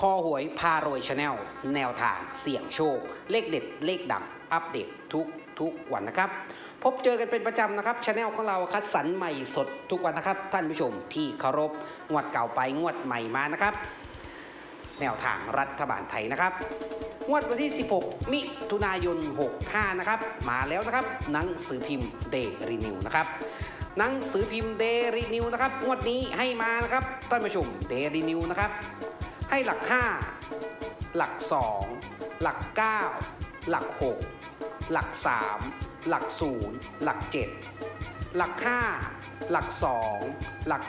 คอหวยพารวยชาแนลแนวทางเสี่ยงโชค เลขเด็ด เลขดังอัปเดตทุกทุกวันนะครับ พบเจอกันเป็นประจำนะครับชาแนลของเราคัดสรรใหม่สดทุกวันนะครับ ท่านผู้ชมที่เคารพงวดเก่าไปงวดใหม่มานะครับ แนวทางรัฐบาลไทยนะครับงวดวันที่ 16 มิถุนายน 65 นะครับ มาแล้วนะครับ หนังสือพิมพ์เดรีนิวนะครับ หนังสือพิมพ์เดรีนิวนะครับ งวดนี้ให้มานะครับ ท่านผู้ชมเดรีนิวนะครับ ให้หลัก 5 หลัก 2 หลัก 9 หลัก 6 หลัก 3 หลัก 0 หลัก 7 หลัก 5 หลัก 2 หลัก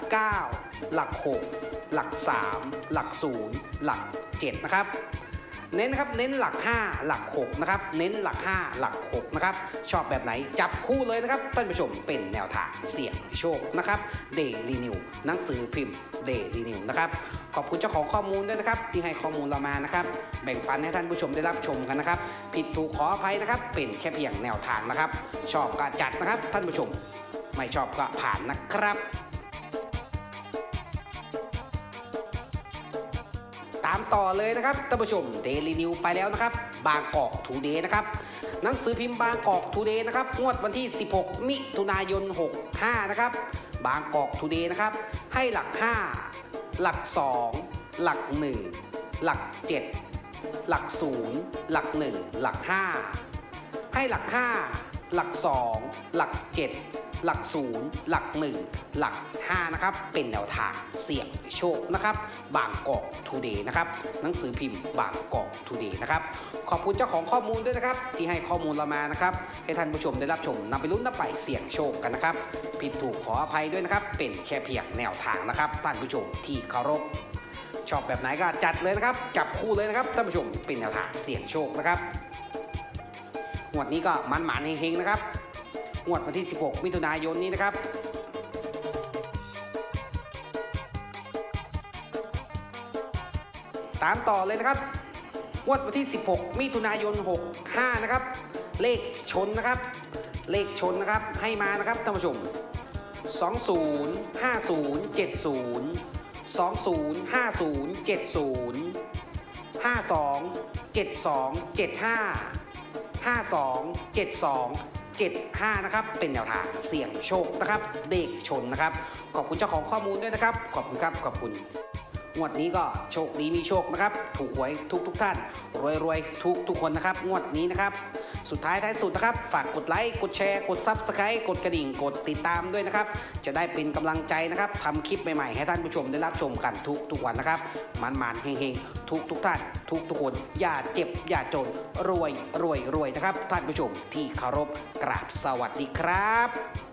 9 หลัก 6 หลัก 3 หลัก 0 หลัก 7 นะครับ เน้นนะครับเน้นหลัก 5 หลัก6นะครับเน้นหลัก 5 หลัก6นะครับชอบแบบไหนจับคู่เลยนะครับท่านผู้ชมเป็นแนวทางเสี่ยงโชคนะครับเดลีนิวหนังสือพิมพ์เดลีนิวนะครับขอบคุณเจ้าของข้อมูลด้วยนะครับ ที่ให้ข้อมูลเรามานะครับแบ่งปันให้ท่านผู้ชมได้รับชมกันนะครับ ผิดถูกขออภัยนะครับ เป็นแค่เพียงแนวทางนะครับ ชอบก็จัดนะครับ ท่านผู้ชม ไม่ชอบก็ผ่านนะครับามต่อเลยนะครับท่านผู้ชมเดลีนิวไปแล้วนะครับ บางกอกทูเดย์นะครับหนังสือพิมพ์บางกอกทูเดย์นะครับงวดวันที่ 16 มิถุนายน 65 นะครับ บางกอกทูเดย์นะครับ ให้หลัก 5 หลัก 2 หลัก 1 หลัก 7 หลัก 0 หลัก 1 หลัก 5 ให้หลัก 5 หลัก 2 หลัก 7 หลัก0หลัก 1 หลัก5นะครับเป็นแนวทางเสี่ยงโชคนะครับบางกอกทูเดย์นะครับหนังสือพิมพ์บางกอกทูเดย์นะครับขอบคุณเจ้าของข้อมูลด้วยนะครับ ที่ให้ข้อมูลเรามานะครับให้ท่านผู้ชมได้รับชมนำไปลุ้นนำไปเสี่ยงโชคกันนะครับผิดถูกขออภัยด้วยนะครับ เป็นแค่เพียงแนวทางนะครับท่านผู้ชมที่เคารพชอบแบบไหนก็จัดเลยนะครับ จับคู่เลยนะครับท่านผู้ชมเป็นแนวทางเสี่ยงโชคนะครับงวดนี้ก็มันหมานเฮงๆนะครับ งวดวันที่ 16 มิถุนายนนี้นะครับตามต่อเลยนะครับงวดวันที่ 16 มิถุนายน 65 นะครับ เลขชนนะครับ เลขชนนะครับ ให้มานะครับท่านผู้ชม 20 50 70 20 50 70 52 72 75 52 72 75นะครับเป็นแนวทางเสี่ยงโชคนะครับเลขชนนะครับ ขอบคุณเจ้าของข้อมูลด้วยนะครับ ขอบคุณครับขอบคุณ งวดนี้ก็โชคดีมีโชคนะครับ ถูกหวยทุกทุกท่าน รวยรวยทุกทุกคนนะครับ งวดนี้นะครับ สุดท้ายท้ายสุดนะครับ ฝากกดไลค์ กดแชร์ กดซับสไครต์กดกระดิ่ง กดติดตามด้วยนะครับ จะได้เป็นกำลังใจนะครับทำคลิปใหม่ๆ ให้ท่านผู้ชมได้รับชมกันทุกทุกวันนะครับ มันมันๆเฮงๆ ทุกทุกท่าน ทุกทุกคน อย่าเจ็บ อย่าจน รวยรวยรวยนะครับ ท่านผู้ชมที่เคารพกราบสวัสดีครับ